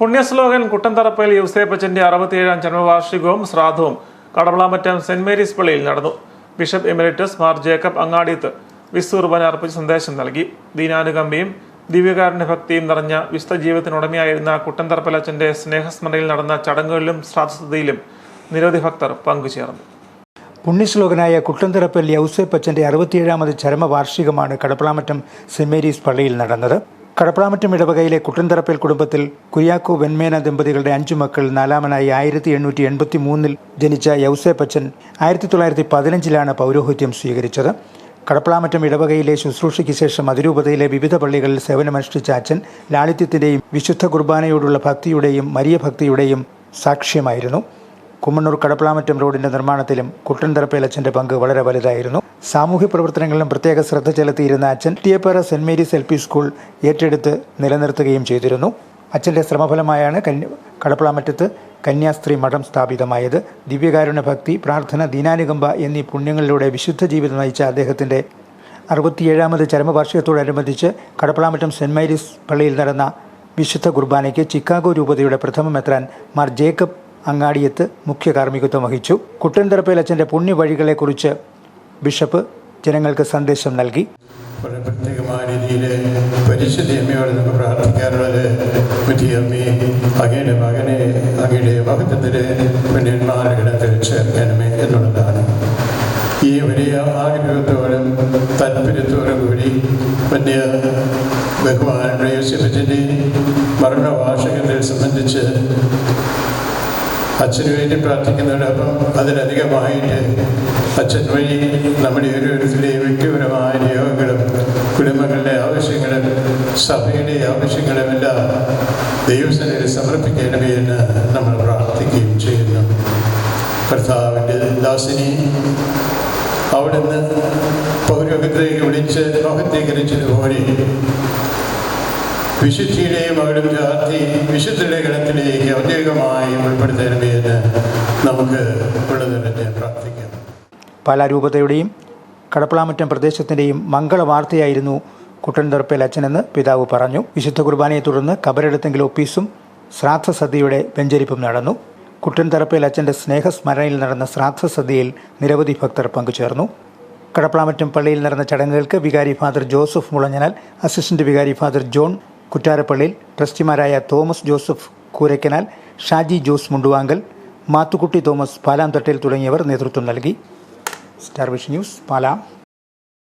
പുണ്യശ്ലോകൻ കുട്ടൻതറപ്പയിൽ യൂസേപ്പച്ചന്റെ അറുപത്തിയേഴാം ജന്മവാർഷികവും ശ്രാദ്ധവും കടവളാമറ്റം saint Mary's പള്ളിയിൽ നടന്നു. Bishop emeritus Mar Jacob Angadiath വിസ്തുർബന അർപ്പിച്ച് സന്ദേശം നൽകി. ദീനാനുകമ്പയും ദിവ്യകാരുണ്യ ഭക്തിയും നിറഞ്ഞ വിശുദ്ധ ജീവിതത്തിനുടമയായിരുന്ന കുട്ടൻതറപ്പലച്ചന്റെ സ്നേഹസ്മരണയിൽ നടന്ന ചടങ്ങുകളിലും ശ്രാദ്ധസ്ഥിതിയിലും നിരവധി ഭക്തർ പങ്കുചേർന്നു. പുണ്യശ്ലോകനായ കുട്ടന്തറപ്പൽ യൗസേപ്പച്ചന്റെ അറുപത്തിയേഴാമത് ചരമവാർഷികമാണ് കടപ്പളാമറ്റം സെന്റ് മേരീസ് പള്ളിയിൽ നടന്നത്. കടപ്പളാമറ്റം ഇടവകയിലെ കുട്ടൻതറപ്പേൽ കുടുംബത്തിൽ കുര്യാക്കോ വെൺമേന ദമ്പതികളുടെ അഞ്ചു മക്കൾ നാലാമനായി ആയിരത്തി എണ്ണൂറ്റി എൺപത്തി മൂന്നിൽ ജനിച്ച യൗസേപ്പച്ചൻ ആയിരത്തി തൊള്ളായിരത്തി പതിനഞ്ചിലാണ് പൗരോഹിത്യം സ്വീകരിച്ചത്. കടപ്പളാമറ്റം ഇടവകയിലെ ശുശ്രൂഷയ്ക്ക് ശേഷം അതിരൂപതയിലെ വിവിധ പള്ളികളിൽ സേവനമനുഷ്ഠിച്ച അച്ഛൻ ലാളിത്യത്തിന്റെയും വിശുദ്ധ കുർബാനയോടുള്ള ഭക്തിയുടെയും മരിയഭക്തിയുടെയും സാക്ഷ്യമായിരുന്നു. കുമ്മണ്ണൂർ കടപ്പളാമറ്റം റോഡിന്റെ നിർമ്മാണത്തിലും കുട്ടൻതറപ്പേൽ അച്ഛന്റെ പങ്ക് വളരെ വലുതായിരുന്നു. സാമൂഹ്യ പ്രവർത്തനങ്ങളിലും പ്രത്യേക ശ്രദ്ധ ചെലുത്തിയിരുന്ന അച്ഛൻ ടിയപ്പാറ Saint Mary's L P school ഏറ്റെടുത്ത് നിലനിർത്തുകയും ചെയ്തിരുന്നു. അച്ഛന്റെ ശ്രമഫലമായാണ് കന്യ കടപ്പളാമറ്റത്ത് കന്യാസ്ത്രീ മഠം സ്ഥാപിതമായത്. ദിവ്യകാരുണ്യ ഭക്തി പ്രാർത്ഥന ദീനാനുകമ്പ എന്നീ പുണ്യങ്ങളിലൂടെ വിശുദ്ധ ജീവിതം നയിച്ച അദ്ദേഹത്തിന്റെ അറുപത്തിയേഴാമത് ചരമവാർഷികത്തോടനുബന്ധിച്ച് കടപ്പളാമറ്റം സെന്റ് മേരീസ് പള്ളിയിൽ നടന്ന വിശുദ്ധ കുർബാനയ്ക്ക് ചിക്കാഗോ രൂപതയുടെ പ്രഥമ മെത്രാൻ മാർ ജേക്കബ് അങ്ങാടിയത്ത് മുഖ്യ കാർമ്മികത്വം വഹിച്ചു. കുട്ടൻതറപ്പേൽ അച്ഛന്റെ പുണ്യവഴികളെക്കുറിച്ച് ബിഷപ്പ് ജനങ്ങൾക്ക് സന്ദേശം നൽകി. ഈ വലിയ ആഗ്രഹത്തോടും താല്പര്യത്തോടും കൂടി വലിയ ബഹുമാനുടെ യോസിഫിന്റെ മരണവാർഷികത്തിൽ സംബന്ധിച്ച് അച്ഛന് വേണ്ടി പ്രാർത്ഥിക്കുന്നതോടൊപ്പം അതിലധികമായിട്ട് അച്ഛൻ വഴി നമ്മുടെ ഓരോരുത്തരുടെയും വ്യക്തിപരമായ നിയോഗങ്ങളും കുടുംബങ്ങളുടെ ആവശ്യങ്ങളും സഭയുടെ ആവശ്യങ്ങളുമെല്ലാം ദൈവസനയിൽ സമർപ്പിക്കണമേ എന്ന് നമ്മൾ പ്രാർത്ഥിക്കുകയും ചെയ്യുന്നു. കർത്താവിന്റെ ദാസിനി അവിടുന്ന് പൗരോഗത്തിലേക്ക് വിളിച്ച് മഹത്വീകരിച്ചതുപോലെ വിശുദ്ധിയുടെയും മകളും ചാർത്തി വിശുദ്ധിയുടെ ഗണത്തിലേക്ക് ഔദ്യോഗികമായി ഉൾപ്പെടുത്തണമേ എന്ന് നമുക്ക് ഉള്ളതിനെ പ്രാർത്ഥിക്കാം. പല രൂപതയുടെയും കടപ്പളാമറ്റം പ്രദേശത്തിന്റെയും മംഗളവാർത്തയായിരുന്നു കുട്ടൻതറപ്പേൽ അച്ഛനെന്ന് പിതാവ് പറഞ്ഞു. വിശുദ്ധ കുർബാനയെ തുടർന്ന് കബറെടുത്തെങ്കിൽ ഓഫീസും ശ്രാദ്ധ സദ്യയുടെ വെഞ്ചരിപ്പും നടന്നു. കുട്ടൻതറപ്പേൽ അച്ഛന്റെ സ്നേഹസ്മരണയിൽ നടന്ന ശ്രാദ്ധ സദ്യയിൽ നിരവധി ഭക്തർ പങ്കുചേർന്നു. കടപ്പളാമറ്റം പള്ളിയിൽ നടന്ന ചടങ്ങുകൾക്ക് വികാരി ഫാദർ ജോസഫ് മുളഞ്ഞനാൽ അസിസ്റ്റന്റ് വികാരി father John കുറ്റാരപ്പള്ളിയിൽ ട്രസ്റ്റിമാരായ Thomas Joseph Koorakkanal Shaji Jose Munduvankal Mathukutty Thomas Palam Thattel തുടങ്ങിയവർ നേതൃത്വം നൽകി. Star Wish News Palam.